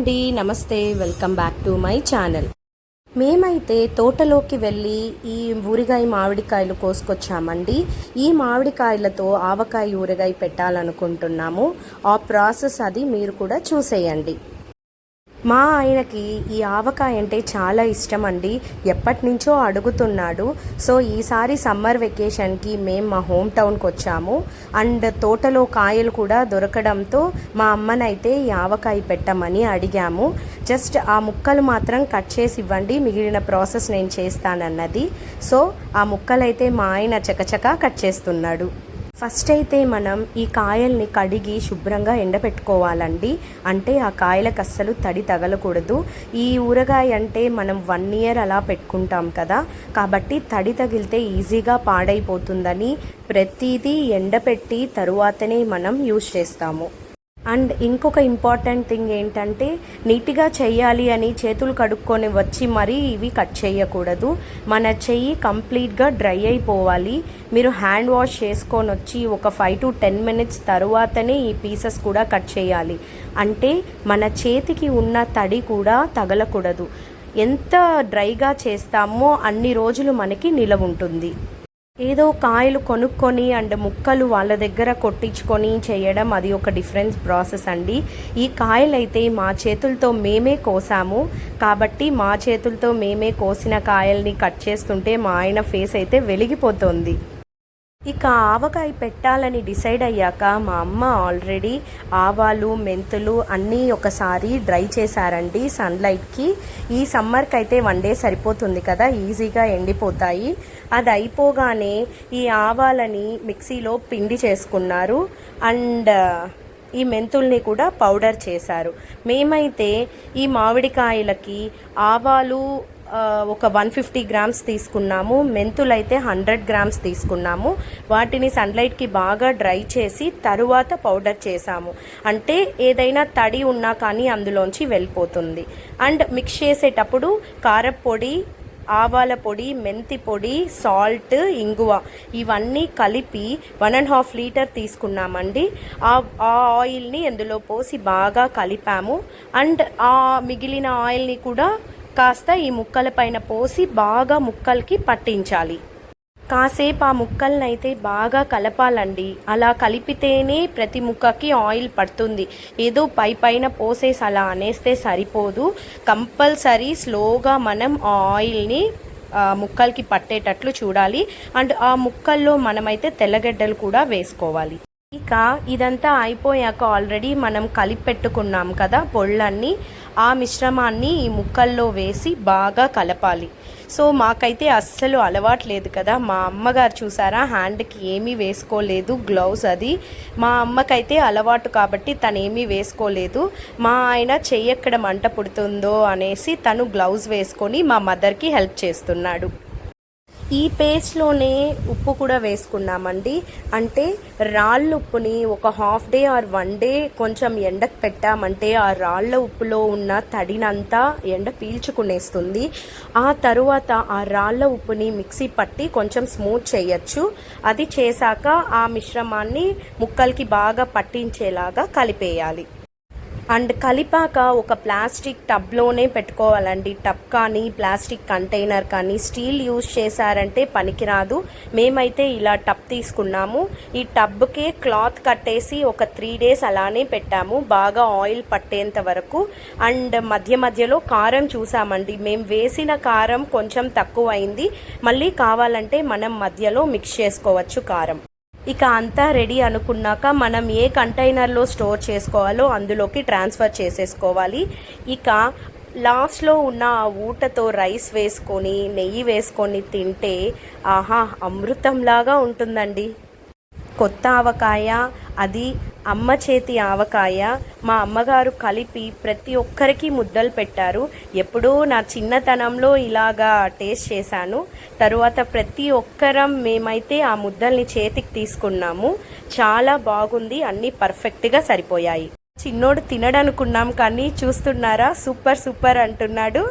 అండి నమస్తే welcome back to my channel. మేమైతే తోటలోకి వెళ్ళి ఈ ఊరిగాయ మామిడికాయలు కోసుకొచ్చామండి. ఈ మామిడికాయలతో ఆవకాయ ఊరగాయ పెట్టాలనుకుంటున్నాము. ఆ ప్రాసెస్ అది మీరు కూడా చూసేయండి. మా ఆయనకి ఈ ఆవకాయ అంటే చాలా ఇష్టం అండి ఎప్పటి నుంచో అడుగుతున్నాడు. సో ఈసారి సమ్మర్ వెకేషన్కి మేము మా హోమ్ టౌన్కి వచ్చాము. అండ్ తోటలో కాయలు కూడా దొరకడంతో మా అమ్మనైతే ఈ ఆవకాయ పెట్టమని అడిగాము. జస్ట్ ఆ ముక్కలు మాత్రం కట్ చేసి ఇవ్వండి. మిగిలిన ప్రాసెస్ నేను చేస్తానన్నది. సో ఆ ముక్కలైతే మా ఆయన చకచకా కట్ చేస్తున్నాడు. ఫస్ట్ అయితే మనం ఈ కాయల్ని కడిగి శుభ్రంగా ఎండబెట్టుకోవాలండి అంటే ఆ కాయలకు అస్సలు తడి తగలకూడదు. ఈ ఊరగాయ అంటే మనం వన్ ఇయర్ అలా పెట్టుకుంటాం కదా. కాబట్టి తడి తగిలితే ఈజీగా పాడైపోతుందని ప్రతిదీ ఎండపెట్టి తరువాతనే మనం యూజ్ చేస్తాము. అండ్ ఇంకొక ఇంపార్టెంట్ థింగ్ ఏంటంటే నీట్గా చేయాలి అని చేతులు కడుక్కొని వచ్చి మరీ ఇవి కట్ చేయకూడదు. మన చెయ్యి కంప్లీట్గా డ్రై అయిపోవాలి. మీరు హ్యాండ్ వాష్ చేసుకొని వచ్చి ఒక ఫైవ్ టు టెన్ మినిట్స్ తరువాతనే ఈ పీసెస్ కూడా కట్ చేయాలి. అంటే మన చేతికి ఉన్న తడి కూడా తగలకూడదు. ఎంత డ్రైగా చేస్తామో అన్ని రోజులు మనకి నిలవ ఉంటుంది ఏదో కాయలు కొనుక్కొని అండ్ ముక్కలు వాళ్ళ దగ్గర కొట్టించుకొని చేయడం అది ఒక డిఫరెన్స్ ప్రాసెస్ అండి. ఈ కాయలు అయితే మా చేతులతో మేమే కోసాము. కాబట్టి మా చేతులతో మేమే కోసిన కాయల్ని కట్ చేస్తుంటే మా ఆయన ఫేస్ అయితే వెలిగిపోతుంది. ఇక ఆవకాయ పెట్టాలని డిసైడ్ అయ్యాక మా అమ్మ ఆల్రెడీ ఆవాలు మెంతులు అన్నీ ఒకసారి డ్రై చేశారండి సన్లైట్కి. ఈ సమ్మర్కి అయితే వన్ డే సరిపోతుంది కదా ఈజీగా ఎండిపోతాయి. అది అయిపోగానే ఈ ఆవాలని మిక్సీలో పిండి చేసుకున్నారు. అండ్ ఈ మెంతుల్ని కూడా పౌడర్ చేశారు. మేమైతే ఈ మామిడికాయలకి ఆవాలు ఒక వన్ ఫిఫ్టీ గ్రామ్స్ తీసుకున్నాము. మెంతులు అయితే హండ్రెడ్ గ్రామ్స్ తీసుకున్నాము. వాటిని సన్లైట్కి బాగా డ్రై చేసి తరువాత పౌడర్ చేసాము. అంటే ఏదైనా తడి ఉన్నా కానీ అందులోంచి వెళ్ళిపోతుంది. అండ్ మిక్స్ చేసేటప్పుడు కారపొడి ఆవాల పొడి మెంతి పొడి సాల్ట్ ఇంగువ ఇవన్నీ కలిపి వన్ అండ్ హాఫ్ లీటర్ తీసుకున్నామండి. ఆ ఆయిల్ని అందులో పోసి బాగా కలిపాము. అండ్ ఆ మిగిలిన ఆయిల్ని కూడా కాస్త ఈ ముక్కల పైన పోసి బాగా ముక్కలకి పట్టించాలి. కాసేపు ఆ ముక్కలనైతే బాగా కలపాలండి. అలా కలిపితేనే ప్రతి ముక్కకి ఆయిల్ పడుతుంది. ఏదో పై పైన పోసేసి అలా అనేస్తే సరిపోదు. కంపల్సరీ స్లోగా మనం ఆ ఆయిల్ని ముక్కలకి పట్టేటట్లు చూడాలి. అండ్ ఆ ముక్కల్లో మనమైతే తెల్లగడ్డలు కూడా వేసుకోవాలి. ఇక ఇదంతా అయిపోయాక ఆల్రెడీ మనం కలిపి పెట్టుకున్నాం కదా పొళ్ళన్నీ. ఆ మిశ్రమాన్ని ఈ ముక్కల్లో వేసి బాగా కలపాలి. సో మాకైతే అస్సలు అలవాటు లేదు కదా. మా అమ్మగారు చూసారా హ్యాండ్కి ఏమీ వేసుకోలేదు గ్లౌజ్ అది. మా అమ్మకైతే అలవాటు కాబట్టి తను ఏమీ వేసుకోలేదు. మా ఆయన చెయ్యెక్కడ మంట పుడుతుందో అనేసి తను గ్లౌజ్ వేసుకొని మా మదర్కి హెల్ప్ చేస్తున్నాడు. ఈ పేస్ట్లోనే ఉప్పు కూడా వేసుకున్నామండి. అంటే రాళ్ళ ఉప్పుని ఒక half day or one day కొంచెం ఎండకు పెట్టామంటే ఆ రాళ్ళ ఉప్పులో ఉన్న తడినంతా ఎండ పీల్చుకునేస్తుంది. ఆ తరువాత ఆ రాళ్ళ ఉప్పుని మిక్సీ పట్టి కొంచెం స్మూత్ చేయొచ్చు. అది చేశాక ఆ మిశ్రమాన్ని ముక్కలకి బాగా పట్టించేలాగా కలిపేయాలి. అండ్ కలిపాక ఒక ప్లాస్టిక్ టబ్లోనే పెట్టుకోవాలండి. టబ్ కానీ ప్లాస్టిక్ కంటైనర్ కానీ స్టీల్ యూజ్ చేశారంటే పనికిరాదు. మేమైతే ఇలా టబ్ తీసుకున్నాము. ఈ టబ్కే క్లాత్ కట్టేసి ఒక త్రీ డేస్ అలానే పెట్టాము. బాగా ఆయిల్ పట్టేంత వరకు. అండ్ మధ్య మధ్యలో కారం చూసామండి. మేము వేసిన కారం కొంచెం తక్కువ అయింది మళ్ళీ కావాలంటే మనం మధ్యలో మిక్స్ చేసుకోవచ్చు కారం. ఇక అంతా రెడీ అనుకున్నాక మనం ఏ కంటైనర్లో స్టోర్ చేసుకోవాలో అందులోకి ట్రాన్స్ఫర్ చేసేసుకోవాలి. ఇక లాస్ట్లో ఉన్న ఆ ఊటతో రైస్ వేసుకొని నెయ్యి వేసుకొని తింటే ఆహా అమృతంలాగా ఉంటుందండి. కొత్త ఆవకాయ అది అమ్మ చేతి ఆవకాయ మా అమ్మగారు కలిపి ప్రతి ఒక్కరికి ముద్దలు పెట్టారు. ఎప్పుడూ నా చిన్నతనంలో ఇలాగా టేస్ట్ చేశాను. తరువాత ప్రతి ఒక్కరం మేమైతే ఆ ముద్దల్ని చేతికి తీసుకున్నాము. చాలా బాగుంది అన్నీ పర్ఫెక్ట్గా సరిపోయాయి. చిన్నోడు తినడనుకున్నాం కానీ చూస్తున్నారా? సూపర్ సూపర్ అంటున్నాడు.